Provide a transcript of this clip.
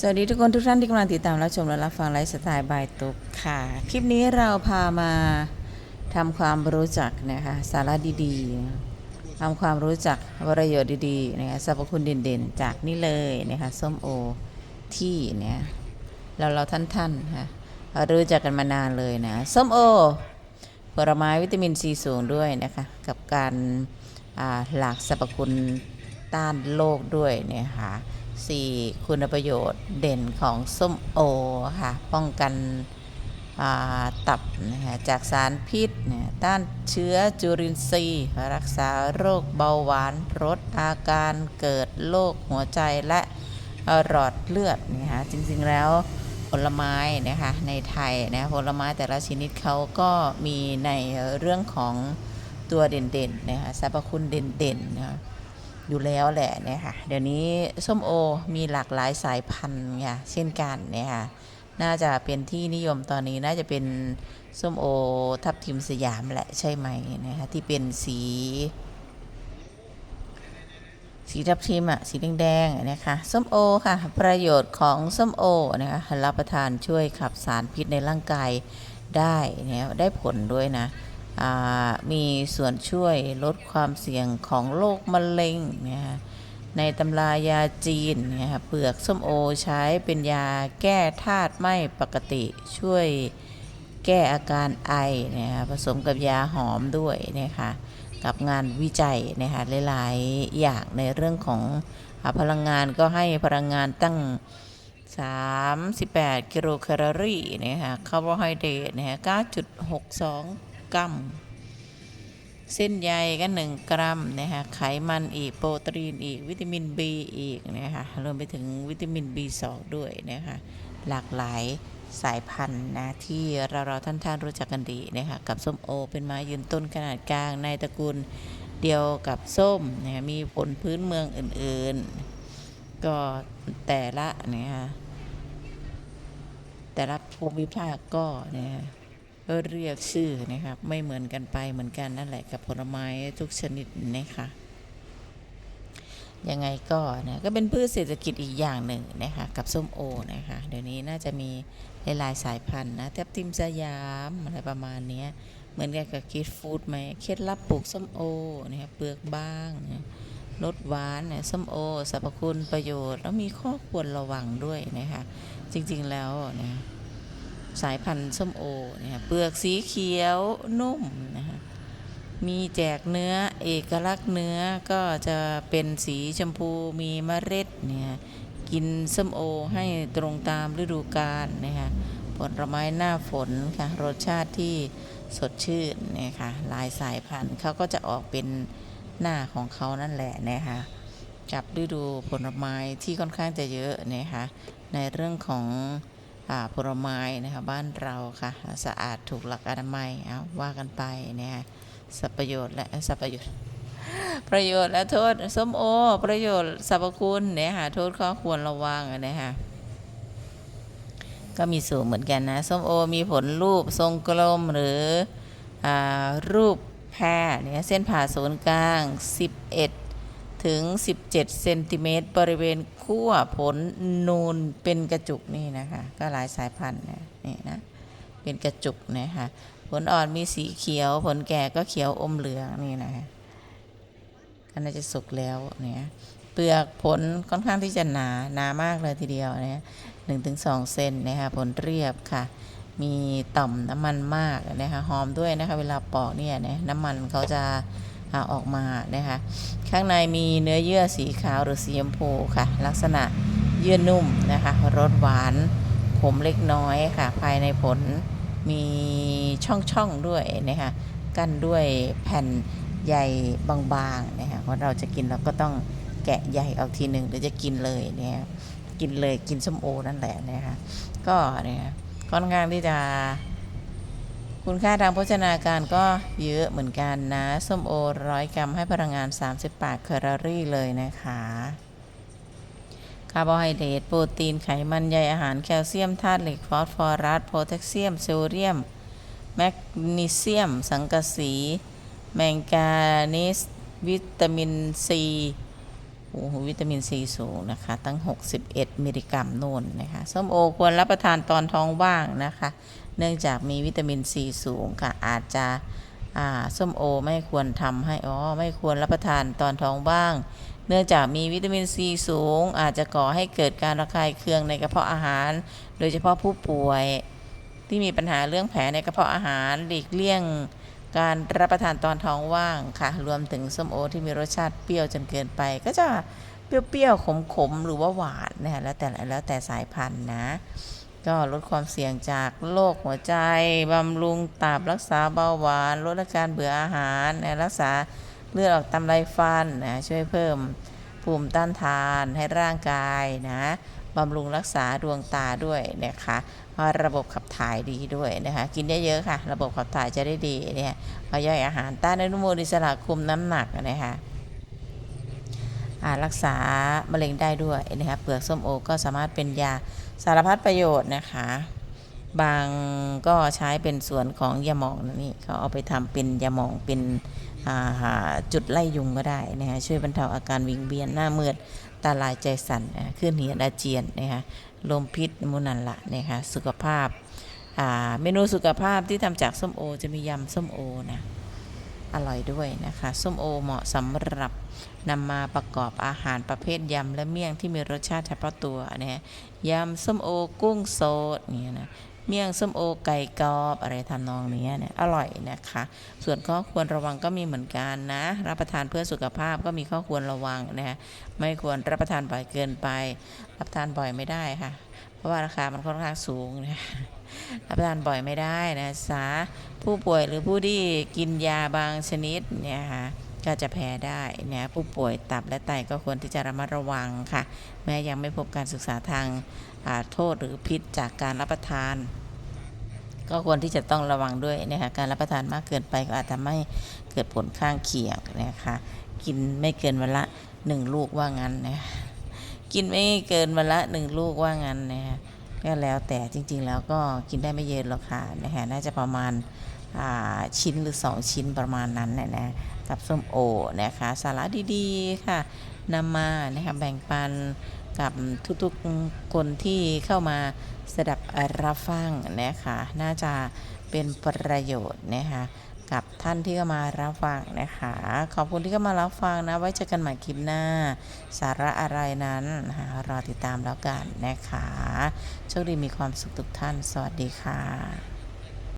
สวัสดีทุกคนทุกท่านที่กำลังติดตามรับชมและรับฟังไลฟ์สไตล์บายตุกค่ะ คลิปนี้เราพามาทำความรู้จักนะคะสาระดีๆทำความรู้จักประโยชน์ดีๆนะคะสรรพคุณเด่นๆ จากนี่เลยนะคะส้มโอที่เนี่ยเราเราท่านๆค่ะเรารู้จักกันมานานเลยนะส้มโอผลไม้วิตามินซีสูงด้วยนะคะกับการหลากสรรพคุณต้านโรคด้วยเนี่ยค่ะ สี่คุณประโยชน์เด่นของส้มโอค่ะ ป้องกันตับนะคะจากสารพิษเนี่ยต้านเชื้อจุลินทรีย์ รักษาโรคเบาหวานลดอาการเกิดโรคหัวใจและหลอดเลือดนะคะจริงๆแล้วผลไม้นะคะในไทยนะผลไม้แต่ละชนิดเขาก็มีในเรื่องของตัวเด่นๆนะคะสรรพคุณเด่นๆนะคะ อยู่แล้วแหละเนะคะเดี๋ยวนี้ส้มโอมีหลากหลายสายพันธุ์ค่ะเช่นกันเนะคะน่าจะเป็นที่นิยมตอนนี้น่าจะเป็นส้มโอทับทิมสยามแหละใช่ไหมนะคะที่เป็นสี สีทับทิมอะสีแดงๆนะคะส้มโอค่ะ ประโยชน์ของส้มโอนะคะรับประทานช่วยขับสารพิษในร่างกายได้เนี่ยได้ผลด้วยนะ มีส่วนช่วยลดความเสี่ยงของโรคมะเร็งนะคะในตำรายาจีนเนี่ยค่ะเปลือกส้มโอใช้เป็นยาแก้ธาตุไม่ปกติช่วยแก้อาการไอนะคะผสมกับยาหอมด้วยนะคะกับงานวิจัยนะคะหลายๆอย่างในเรื่องของพลังงานก็ให้พลังงานตั้ง 38 กิโลแคลอรี่นะคะคาร์โบไฮเดรตนะคะ9.62 กรัม เส้นใยก็1กรัมนะคะไขมันอีกโปรตีนอีกวิตามิน B อีกนะคะรวมไปถึงวิตามิน B2 ด้วยนะคะหลากหลายสายพันธุ์นะที่เราเราท่านท่านๆรู้จักกันดีนะคะกับส้มโอ เป็นไม้ยืนต้นขนาดกลางในตระกูลเดียวกับส้มนะคะมีผลพื้นเมืองอื่นๆ ก็แต่ละนะคะแต่ละภูมิภาคก็นะคะ ก็เรียกชื่อนะครับ ไม่เหมือนกันไปเหมือนกันนั่นแหละกับผลไม้ทุกชนิดนะคะยังไงก็นะก็เป็นพืชเศรษฐกิจอีกอย่างหนึ่งนะคะกับส้มโอนะคะเดี๋ยวนี้น่าจะมีหลายสายพันธุ์นะแทบทิมสยามอะไรประมาณนี้เหมือนกันกับคิดฟู้ดไหมเคล็ดลับปลูกส้มโอนะครับเปลือกบางนะรสหวานเนี่ยส้มโอสรรพคุณประโยชน์ แล้วมีข้อควรระวังด้วยนะคะจริงๆแล้วนะ สายพันธุ์ส้มโอเนี่ยเปลือกสีเขียวนุ่มนะคะมีแจกเนื้อเอกลักษณ์เนื้อก็จะเป็นสีชมพูมีเมล็ดเนี่ยกินส้มโอให้ตรงตามฤดูกาลนะคะผลไม้หน้าฝนค่ะรสชาติที่สดชื่นเนี่ยค่ะลายสายพันธุ์เขาก็จะออกเป็นหน้าของเขานั่นแหละนะคะกับฤดูผลไม้ที่ค่อนข้างจะเยอะนะคะในเรื่องของ ผลไม้นะคะบ้านเราค่ะสะอาดถูกหลักอนามัยเอาว่ากันไปนะคะสัประโยชน์และสัประโยชน์ประโยชน์และโทษส้มโอ ประโยชน์สรรพคุณเนี่ยค่ะโทษข้อควรระวังอะค่ะก็มีสูงเหมือนกันนะส้มโอมีผลรูปทรงกลมหรืออรูปแพรเนี่ยเส้นผ่าศูนย์กลาง 11 ถึง 17 เซนติเมตร บริเวณขั้วผลนูนเป็นกระจุกนี่นะคะ ก็หลายสายพันธุ์นะนี่นะ เป็นกระจุกนะคะผลอ่อนมีสีเขียว ผลแก่ก็เขียวอมเหลืองนี่นะคะก็น่าจะสุกแล้วเนี่ยเปลือกผลค่อนข้างที่จะหนาหนามากเลยทีเดียวเนี่ยหนึ่งถึงสองเซนนะคะผลเรียบค่ะ มีต่อมน้ำมันมากนะคะหอมด้วยนะคะ เวลาปอกเนี่ยนะน้ำมันเขาจะ ออกมานะคะ ข้างในมีเนื้อเยื่อสีขาวหรือสีชมพูค่ะ ลักษณะเยื่อนุ่มนะคะรสหวานขมเล็กน้อยค่ะ ภายในผลมีช่องๆด้วยนะคะกั้นด้วยแผ่นใยบางๆนะคะเพราะเราจะกินเราก็ต้องแกะใยออกทีหนึ่งหรือจะกินเลยเนี่ยกินเลยกินส้มโอนั่นแหละนะคะก็เนี่ยค่อนข้างที่จะ คุณค่าทางโภชนาการก็เยอะเหมือนกันนะ ส้มโอร้อยกรัมให้พลังงาน 38แคลอรี่เลยนะคะคาร์โบไฮเดรตโปรตีนไขมันใยอาหารแคลเซียมธาตุเหล็กฟอสฟอรัสโพแทสเซียมโซเดียม แมกนีเซียม สังกะสี แมงกานีสวิตามินซี โอ้โหวิตามินซีสูงนะคะ ตั้ง 61 มิลลิกรัมโน่นนะคะส้มโอควรรับประทานตอนท้องว่างนะคะ เนื่องจากมีวิตามินซีสูงค่ะอาจจะอ่าส้มโอไม่ควรทำให้อ๋อไม่ควรรับประทานตอนท้องว่าง เนื่องจากมีวิตามินซีสูง อาจจะก่อให้เกิดการระคายเคืองในกระเพาะอาหาร โดยเฉพาะผู้ป่วยที่มีปัญหาเรื่องแผลในกระเพาะอาหารหลีกเลี่ยง การรับประทานตอนท้องว่างค่ะ รวมถึงส้มโอที่มีรสชาติเปรี้ยวจนเกินไป ก็จะเปรี้ยวๆขมๆหรือว่าหวานนะแล้วแต่แล้วแต่สายพันธุ์นะ ก็ลดความเสี่ยงจากโรคหัวใจบำรุงตับรักษาเบาหวาน ลดอาการเบื่ออาหารนะรักษาเลือดออกตามไรฟันนะช่วยเพิ่มภูมิต้านทานให้ร่างกายนะบำรุงรักษาดวงตาด้วยนะคะ ระระบบขับถ่ายดีด้วยนะคะ กินเยอะๆค่ะ ระบบขับถ่ายจะได้ดีเนี่ยพอย่อยอาหารต้านอนุมูลอิสระคุมน้ำหนักนะคะรักษามะเร็งได้ด้วยนะคะเปลือกส้มโอก็สามารถเป็นยาสารพัดประโยชน์นะคะ บางก็ใช้เป็นส่วนของยาหมองนะนี่เขาเอาไปทำเป็นยาหมองเป็นจุดไล่ยุงก็ได้นะคะช่วยบรรเทาอาการวิงเวียนหน้ามืดตาลายใจสั่นขึ้นเหียดอาเจียนนะคะ ลมพิษมุนันละนะคะสุขภาพาเมนูสุขภาพที่ทำจากส้มโอจะมียำส้มโอนะอร่อยด้วยนะคะส้มโอเหมาะสำหรับนำมาประกอบอาหารประเภทยำและเมี่ยงที่มีรสชาติเฉพาะตัวนะฮะยำส้มโอกุ้งสดเนี่ยนะ เมี่ยงส้มโอไก่กรอบอะไรทำนองนี้เนี่ยอร่อยนะคะ ส่วนข้อควรระวังก็มีเหมือนกันนะ รับประทานเพื่อสุขภาพก็มีข้อควรระวังนะฮะไม่ควรรับประทานบ่อยเกินไป รับทานบ่อยไม่ได้ค่ะ เพราะว่าราคามันค่อนข้างสูงนะรับประทานบ่อยไม่ได้นะสาผู้ป่วยหรือผู้ที่กินยาบางชนิดเนี่ยค่ะ ก็จะแพ้ได้นะผู้ป่วยตับและไตก็ควรที่จะระมัดระวังค่ะ แม้ยังไม่พบการศึกษาทางาโทษหรือพิษจากการรับประทาน ก็ควรที่จะต้องระวังด้วยนะคะการรับประทานมากเกินไปก็อาจจะไม่เกิดผลข้างเคียงนะคะกินไม่เกินวันละหนึ่งลูกว่างั้นนะกินไม่เกินวันละหนึ่งลูกว่างั้นนะก็แล้วแต่จริง ๆ แล้วก็กินได้ไม่เยอะหรอกค่ะนะคะน่าจะประมาณชิ้นหรือ 2 ชิ้นประมาณนั้นนะนะ กับส้มโอนะคะสาระดีๆค่ะนำมานะคะแบ่งปันกับทุกๆคนที่เข้ามาสดับรับฟังนะคะน่าจะเป็นประโยชน์นะคะกับท่านที่เข้ามารับฟังนะคะ ขอบคุณที่เข้ามารับฟังนะ ไว้เจอกันใหม่คลิปหน้า สาระอะไรนั้นรอติดตามแล้วกันนะคะ โชคดีมีความสุขทุกท่าน สวัสดีค่ะ